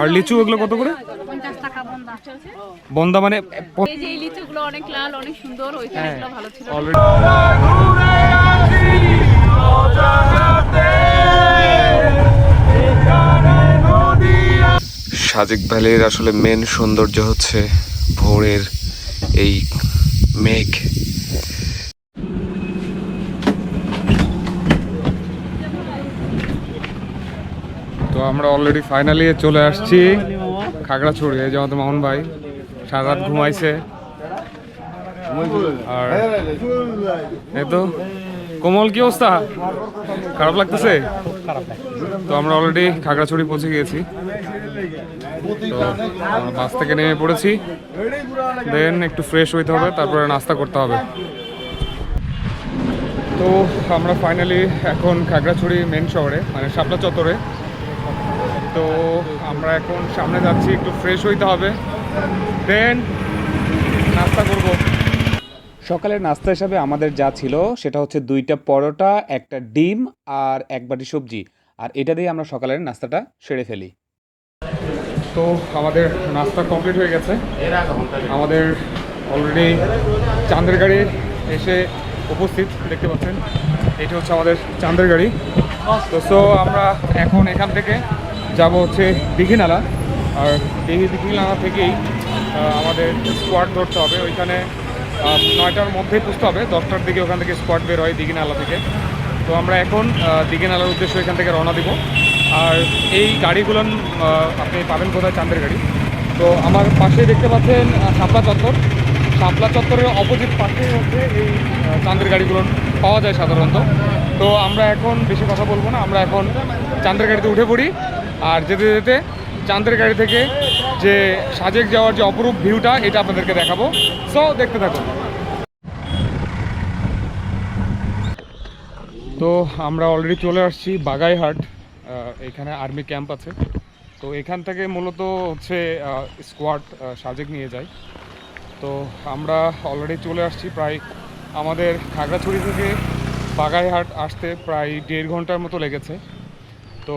আর লিচু এগুলো কত করে? পঞ্চাশ টাকা বন্ধা বন্দা মানে এই লিচুগুলো অনেক লাল অনেক সুন্দর ওইখানে হ্যাঁ। ভালো ছিল। সাজেক ভ্যালির আসলে মেন সৌন্দর্য হচ্ছে ভোরের এই মেঘ। তো আমরা অলরেডি ফাইনালি চলে আসছি খাগড়াছড়ি, এই যে আমাদের মামুন ভাই সারা রাত ঘুমাইছে। আর এই তো, কোমল কি অবস্থা? খারাপ লাগতেছে? তো আমরা অলরেডি খাগড়াছড়ি পৌঁছে গিয়েছি। তো বাস থেকে নেমে পড়েছি। দেন একটু ফ্রেশ হইতে হবে, তারপরে নাস্তা করতে হবে। তো আমরা ফাইনালি এখন খাগড়াছড়ি মেন শহরে মানে শাপলা চত্বরে। তো আমরা এখন সামনে যাচ্ছি একটু ফ্রেশ হইতে হবে। দেন নাস্তা করব। সকালের নাস্তা হিসাবে আমাদের যা ছিল সেটা হচ্ছে দুইটা পরোটা একটা ডিম আর এক বাটি সবজি। আর এটা দিয়ে আমরা সকালের নাস্তাটা সেরে ফেলি। তো আমাদের নাস্তা কমপ্লিট হয়ে গেছে। আমাদের অলরেডি চাঁদের গাড়ি এসে উপস্থিত দেখতে পাচ্ছেন। এটা হচ্ছে আমাদের চাঁদের গাড়ি। তো সো আমরা এখন এখান থেকে যাব হচ্ছে দীঘিনালা। আর দিঘি দীঘিনালা থেকেই আমাদের স্কোয়াড ধরতে হবে। ওইখানে নয়টার মধ্যেই পুষতে হবে। দশটার দিকে ওখান থেকে স্কোয়াড বের হয় দীঘিনালা থেকে। তো আমরা এখন দীঘিনালার উদ্দেশ্যে এখান থেকে রওনা দিব। আর এই গাড়িগুলো আপনি পাবেন কোথায়? চাঁদের গাড়ি। তো আমার পাশে দেখতে পাচ্ছেন শাপলা চত্বর। শাপলা চত্বরের অপোজিট পাশে হচ্ছে এই চাঁদের গাড়িগুলো পাওয়া যায় সাধারণত। তো আমরা এখন, বেশি কথা বলব না, আমরা এখন চাঁদের গাড়িতে উঠে পড়ি। আর যেতে যেতে চাঁদের গাড়ি থেকে যে সাজেক যাওয়ার যে অপরূপ ভিউটা, এটা আপনাদেরকে দেখাবো। সো দেখতে থাকুন। তো আমরা অলরেডি চলে আসছি বাগাইহাট এখানে আর্মি ক্যাম্প আছে। তো এখান থেকে মূলত হচ্ছে স্কোয়াড সাজেক নিয়ে যায়। তো আমরা অলরেডি চলে আসছি প্রায়, আমাদের খাগড়াছড়ি থেকে বাগাইহাট আসতে প্রায় দেড় ঘণ্টার মতো লেগেছে। তো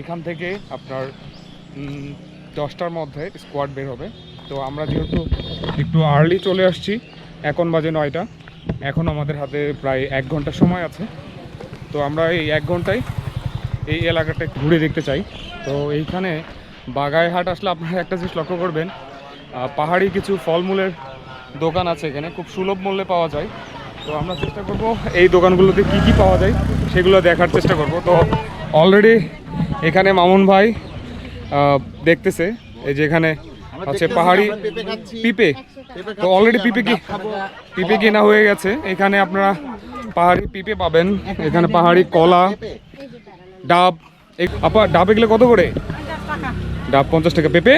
এখান থেকে আপনার দশটার মধ্যে স্কোয়াড বের হবে। তো আমরা যেহেতু একটু আর্লি চলে আসছি, এখন বাজে নয়টা। এখন আমাদের হাতে প্রায় এক ঘণ্টা সময় আছে। তো আমরা এই এক ঘন্টায় এই এলাকাটা ঘুরে দেখতে চাই। তো এইখানে বাগাইহাট আসলে আপনারা একটা জিনিস লক্ষ্য করবেন পাহাড়ি কিছু ফলমূলের দোকান আছে এখানে, খুব সুলভ মূল্যে পাওয়া যায়। তো আমরা চেষ্টা করব এই দোকানগুলোতে কি কি পাওয়া যায় সেগুলো দেখার চেষ্টা করব। তো অলরেডি এখানে মামুন ভাই দেখতেছে এই যে এখানে হচ্ছে পাহাড়ি পিপে তো অলরেডি পিপে কি পিপে কেনা হয়ে গেছে। এখানে আপনারা পাহাড়ি পিপে পাবেন। এখানে পাহাড়ি কলা ডাব এই- আপা ডাব এগুলো কত করে? ডাব পঞ্চাশ টাকা। পেঁপে?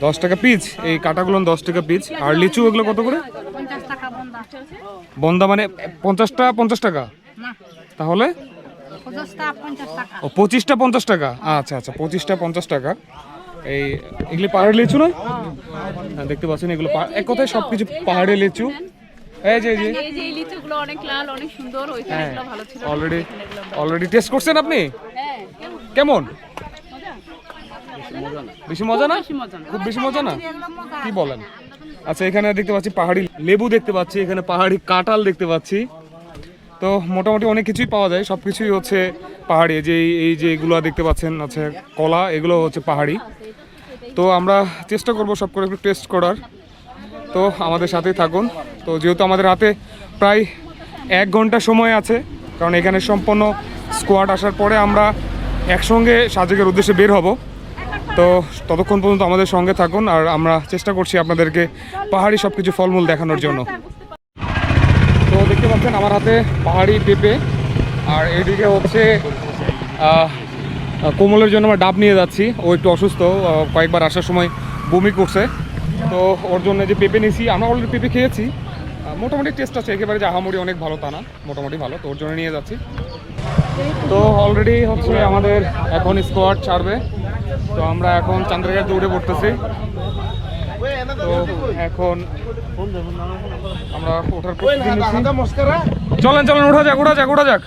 দশ টাকা পিস এই কাটাগুলো দশ টাকা পিস আর লিচু এগুলো কত করে? বন্দা। মানে পঞ্চাশটা পঞ্চাশ টাকা। তাহলে ও পঁচিশটা পঞ্চাশ টাকা? আচ্ছা আচ্ছা পঁচিশটা পঞ্চাশ টাকা। এই এগুলি পাহাড়ি লিচু নয় হ্যাঁ দেখতে পাচ্ছেন এগুলো পা- এক কথায় সব কিছু পাহাড়ি লিচু। এই যে এই যে। এই যে এই লিচুগুলো অনেক লাল অনেক সুন্দর ওইখানে হ্যাঁ ভালো ছিল। অলরেডি অলরেডি টেস্ট করছেন আপনি? হ্যাঁ কেমন? বেশি মজা না? বেশি মজা না। খুব বেশি মজা না? কি বলেন? আচ্ছা এখানে দেখতে পাচ্ছি পাহাড়ি লেবু দেখতে পাচ্ছি এখানে পাহাড়ি কাঁঠাল দেখতে পাচ্ছি। তো মোটামুটি অনেক কিছুই পাওয়া যায়। সব কিছুই হচ্ছে পাহাড়ি। যে, এই- যে এগুলো দেখতে পাচ্ছেন আছে কলা, এগুলো হচ্ছে পাহাড়ি। তো আমরা চেষ্টা করব সব করে একটু টেস্ট করার। তো আমাদের সাথেই থাকুন। তো যেহেতু আমাদের হাতে প্রায় এক ঘণ্টা সময় আছে, কারণ এখানে সম্পূর্ণ স্কোয়াড আসার পরে আমরা একসঙ্গে সাজেকের উদ্দেশ্যে বের হব। তো ততক্ষণ পর্যন্ত আমাদের সঙ্গে থাকুন, আর আমরা চেষ্টা করছি আপনাদেরকে পাহাড়ি সব কিছু ফলমূল দেখানোর জন্য। দেখতে পাচ্ছেন আমার হাতে পাহাড়ি পেঁপে। আর এদিকে হচ্ছে কোমলের জন্য আমরা ডাব নিয়ে যাচ্ছি। ও একটু অসুস্থ কয়েকবার আসার সময় বমি করছে। তো ওর জন্য যে পেঁপে নিয়েছি, আমরা অলরেডি পেঁপে খেয়েছি। মোটামুটি টেস্ট আছে, একেবারে যে আহামরি অনেক ভালো তা না, মোটামুটি ভালো, তো ওর জন্য নিয়ে যাচ্ছি। তো অলরেডি হচ্ছে আমাদের এখন স্কোয়াড ছাড়বে। তো আমরা এখন চান্দ্রঘাটে উঠে পড়তেছি। তো এখন আমরা ওঠার। চলেন চলেন ওঠা যাক ওঠা যাক ওঠা যাক।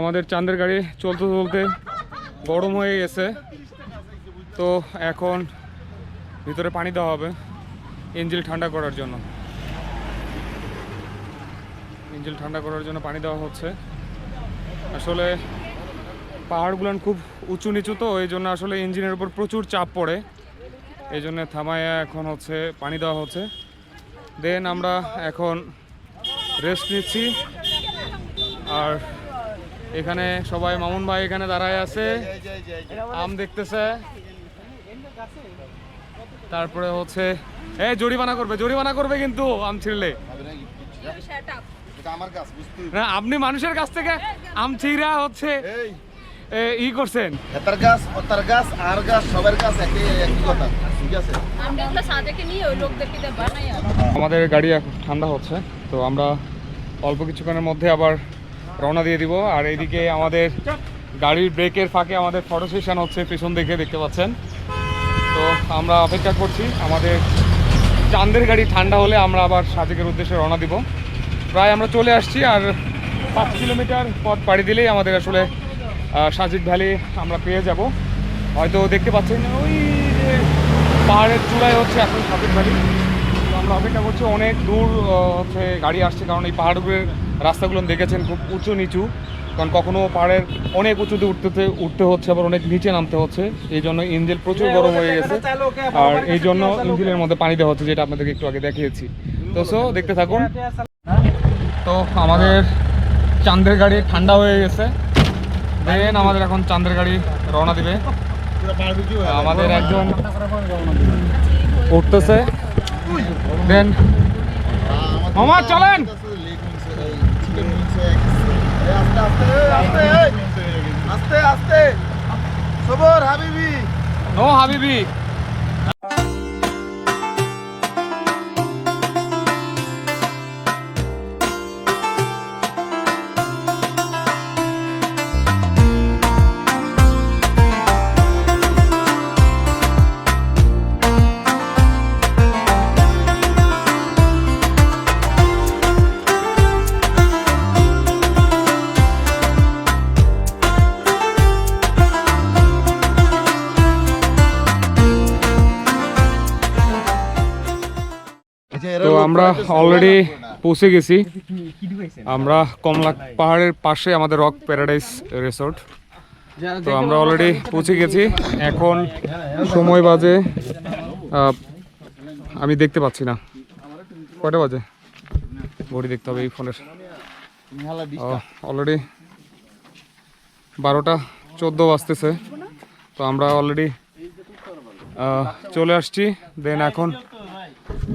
আমাদের চাঁদের গাড়ি চলতে চলতে গরম হয়ে গেছে। তো এখন ভিতরে পানি দেওয়া হবে ইঞ্জিল ঠান্ডা করার জন্য। ইঞ্জিল ঠান্ডা করার জন্য পানি দেওয়া হচ্ছে। আসলে পাহাড়গুলো খুব উঁচু নিচু তো, এই জন্য আসলে ইঞ্জিনের উপর প্রচুর চাপ পড়ে। এই জন্য থামায় এখন হচ্ছে পানি দেওয়া হচ্ছে। দেন আমরা এখন রেস্ট নিচ্ছি। আর এখানে সবাই মামুন ভাই এখানে দাঁড়ায় আছে। আম দেখতেছে। তারপরে হচ্ছে এ জরিমানা করবে জরিমানা করবে কিন্তু আম ছিঁড়লে। এটা আমার গাছ বুঝতে না আপনি মানুষের কাছ থেকে আম ছিঁড়া হচ্ছে ই করছেন। হেতার গাছ ওতার গাছ আর গাছ সবার গাছ একই একই কথা। ঠিক আছে? আমরা এগুলো সাজাকে নিয়ে ওই লোকদেরকে দিয়ে বানাই আমাদের গাড়ি এখন ঠান্ডা হচ্ছে তো আমরা অল্প কিছুক্ষণের মধ্যে আবার রওনা দিয়ে দিব। আর এইদিকে আমাদের গাড়ির ব্রেকের ফাঁকে আমাদের ফটো সেশন হচ্ছে, পেছন দেখে দেখতে পাচ্ছেন। তো আমরা অপেক্ষা করছি, আমাদের চাঁদের গাড়ি ঠান্ডা হলে আমরা আবার সাজেকের উদ্দেশ্যে রওনা দিব। প্রায় আমরা চলে আসছি, আর পাঁচ কিলোমিটার পথ পাড়ি দিলেই আমাদের আসলে সাজেক ভ্যালি আমরা পেয়ে যাব। হয়তো দেখতে পাচ্ছেন, ওই যে পাহাড়ের চূড়ায় হচ্ছে এখন সাজেক ভ্যালি। আমরা অপেক্ষা করছি অনেক দূর হচ্ছে গাড়ি আসছে কারণ এই পাহাড়গুলোর রাস্তাগুলো দেখেছেন খুব উঁচু নিচু। কারণ কখনো পাহাড়ের অনেক উঁচুতে উঠতে উঠতে হচ্ছে আবার অনেক নিচে নামতে হচ্ছে। এই জন্য ইঞ্জিন প্রচুর গরম হয়ে গেছে। আর এই জন্য ইঞ্জিনের মধ্যে পানি দেওয়া হচ্ছে যেটা আপনাদেরকে একটু আগে দেখিয়েছি। তো সো দেখতে থাকুন। তো আমাদের চাঁদের গাড়ি ঠান্ডা হয়ে গেছে। দেন আমাদের এখন চাঁদের গাড়ি রওনা দিবে। আমাদের একজন উঠতেছে। দেন মামা চলেন আস্তে আস্তে সবর হাবিবি নো হাবিবি তো আমরা অলরেডি পৌঁছে গেছি। আমরা কমলা পাহাড়ের পাশে আমাদের রক প্যারাডাইস রিসোর্ট। তো আমরা অলরেডি পৌঁছে গেছি। এখন সময় বাজে আমি দেখতে পাচ্ছি না। কয়টা বাজে? ঘড়ি দেখতে হবে এই ফোনের। অলরেডি বারোটা চোদ্দ বাজতেছে। তো আমরা অলরেডি চলে আসছি। দেন এখন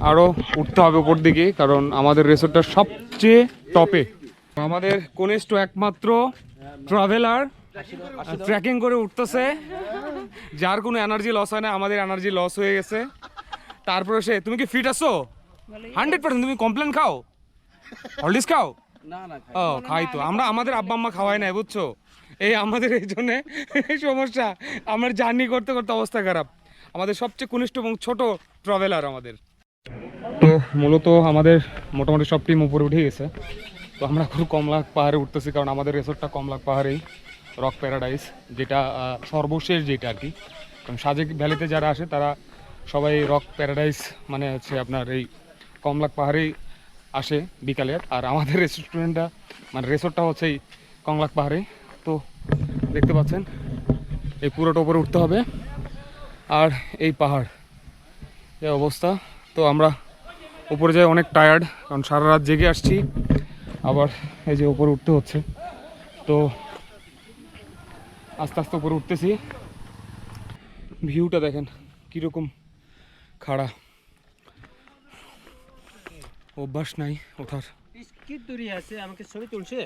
আরও উঠতে হবে উপর দিকে কারণ আমাদের রিসোর্টটা সবচেয়ে টপে। আমাদের কনিষ্ঠ একমাত্র ট্রাভেলার ট্রেকিং করে উঠতেছে যার কোনো এনার্জি লস হয় না আমাদের এনার্জি লস হয়ে গেছে। তারপরে সে তুমি কি ফিট আছো? হান্ড্রেড পার্সেন্ট তুমি কমপ্লেন খাও? হলডিস খাও। ও খাই তো। আমরা আমাদের আব্বা আম্মা খাওয়াই নাই বুঝছ? এই আমাদের এই জন্য সমস্যা। আমার জার্নি করতে করতে অবস্থা খারাপ। আমাদের সবচেয়ে কনিষ্ঠ এবং ছোট ট্রাভেলার আমাদের। তো মূলত আমাদের মোটামুটি সব টিম উপরে উঠে গেছে। তো আমরা খুব কমলাক পাহাড়ে উঠতেছি কারণ আমাদের রেসর্টটা কমলাক পাহাড়েই, রক প্যারাডাইস, যেটা সর্বশেষ যেটা আর কি। কারণ সাজেক ভ্যালিতে যারা আসে, তারা সবাই রক প্যারাডাইস মানে হচ্ছে আপনার এই কমলাক পাহাড়েই আসে বিকালে। আর আমাদের রেস্টুরেন্টটা মানে রেসর্টটা হচ্ছে এই কমলাক পাহাড়ে তো দেখতে পাচ্ছেন, এই পুরোটা উপরে উঠতে হবে। আর এই পাহাড়, এই অবস্থা। তো আমরা উপরে যাই অনেক টায়ার্ড কারণ সারা রাত জেগে আসছি। আবার এই যে উপরে উঠতে হচ্ছে। তো আস্তে আস্তে উপরে উঠতেছি। ভিউটা দেখেন কীরকম খাড়া। অভ্যাস নাই ওঠার। কি দূরে আছে আমাকে ছবি তুলছে?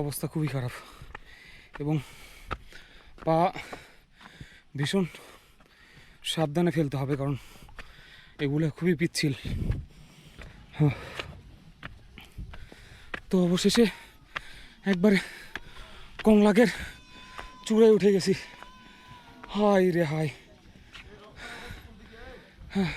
অবস্থা খুবই খারাপ। এবং পা ভীষণ সাবধানে ফেলতে হবে, কারণ এগুলো খুবই পিচ্ছিল। হ্যাঁ। তো অবশেষে একবার কংলাকের চূড়ায় উঠে গেছি। হাই রে হাই হ্যাঁ।